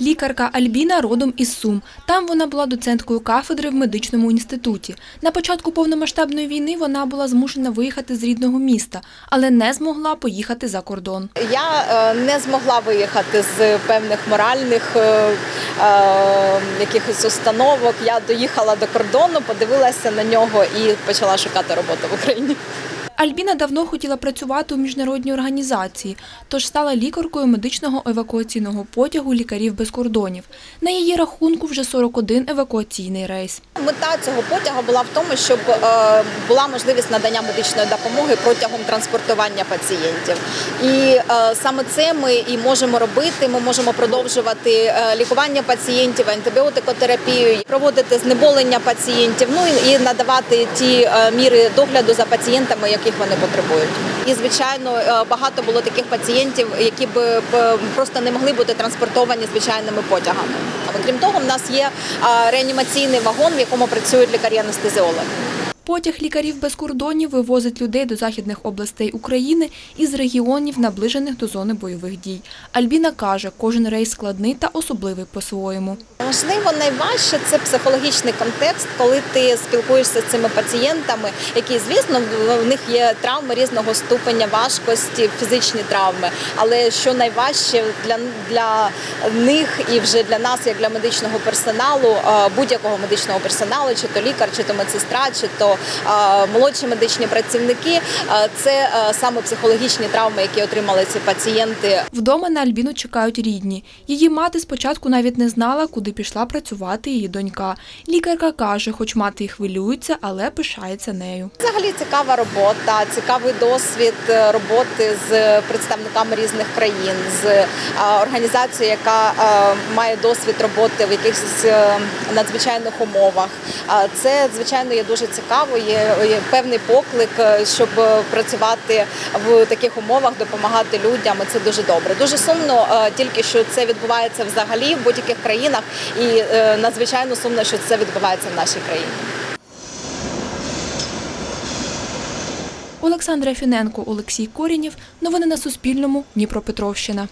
Лікарка Альбіна родом із Сум. Там вона була доценткою кафедри в медичному інституті. На початку повномасштабної війни вона була змушена виїхати з рідного міста, але не змогла поїхати за кордон. Я е, не змогла виїхати з певних моральних е, е, якихось установок. Я доїхала до кордону, подивилася на нього і почала шукати роботу в Україні. Альбіна давно хотіла працювати у міжнародній організації, тож стала лікаркою медичного евакуаційного потягу лікарів без кордонів. На її рахунку вже 41 евакуаційний рейс. Мета цього потягу була в тому, щоб е, була можливість надання медичної допомоги протягом транспортування пацієнтів. І е, саме це ми і можемо робити. Ми можемо продовжувати е, лікування пацієнтів, антибіотикотерапію, проводити знеболення пацієнтів, ну і, надавати ті міри догляду за пацієнтами, яких вони потребують. І звичайно, е, багато було таких пацієнтів, які б просто не могли бути транспортовані звичайними потягами. Окрім того, в нас є реанімаційний вагон, в якому працюють лікарі-анестезіологи. Потяг лікарів без кордонів вивозить людей до західних областей України із регіонів, наближених до зони бойових дій. Альбіна каже, кожен рейс складний та особливий по-своєму. Можливо, найважче це психологічний контекст, коли ти спілкуєшся з цими пацієнтами, які, звісно, в- них є травми різного ступеня важкості, фізичні травми. Але що найважче для, для них і вже для нас, як для медичного персоналу, будь-якого медичного персоналу, чи то лікар, чи то медсестра, чи то молодші медичні працівники, це саме психологічні травми, які отримали ці пацієнти Вдома на Альбіну чекають рідні. Її мати спочатку навіть не знала, куди пішла працювати її донька. Лікарка каже, хоч мати і хвилюється, але пишається нею. Взагалі цікава робота, цікавий досвід е, роботи з представниками різних країн, з е, організацією, яка е, має досвід роботи в якихось надзвичайних умовах. Це звичайно є дуже цікаво. Є, є певний поклик, е, щоб е, працювати в таких умовах, допомагати людям. і Це дуже добре. Дуже сумно е, тільки що це відбувається взагалі в будь-яких країнах, і надзвичайно сумно, що це відбувається в нашій країні. Олександра Фіненко, Олексій Корінів. Новини на Суспільному. Дніпропетровщина.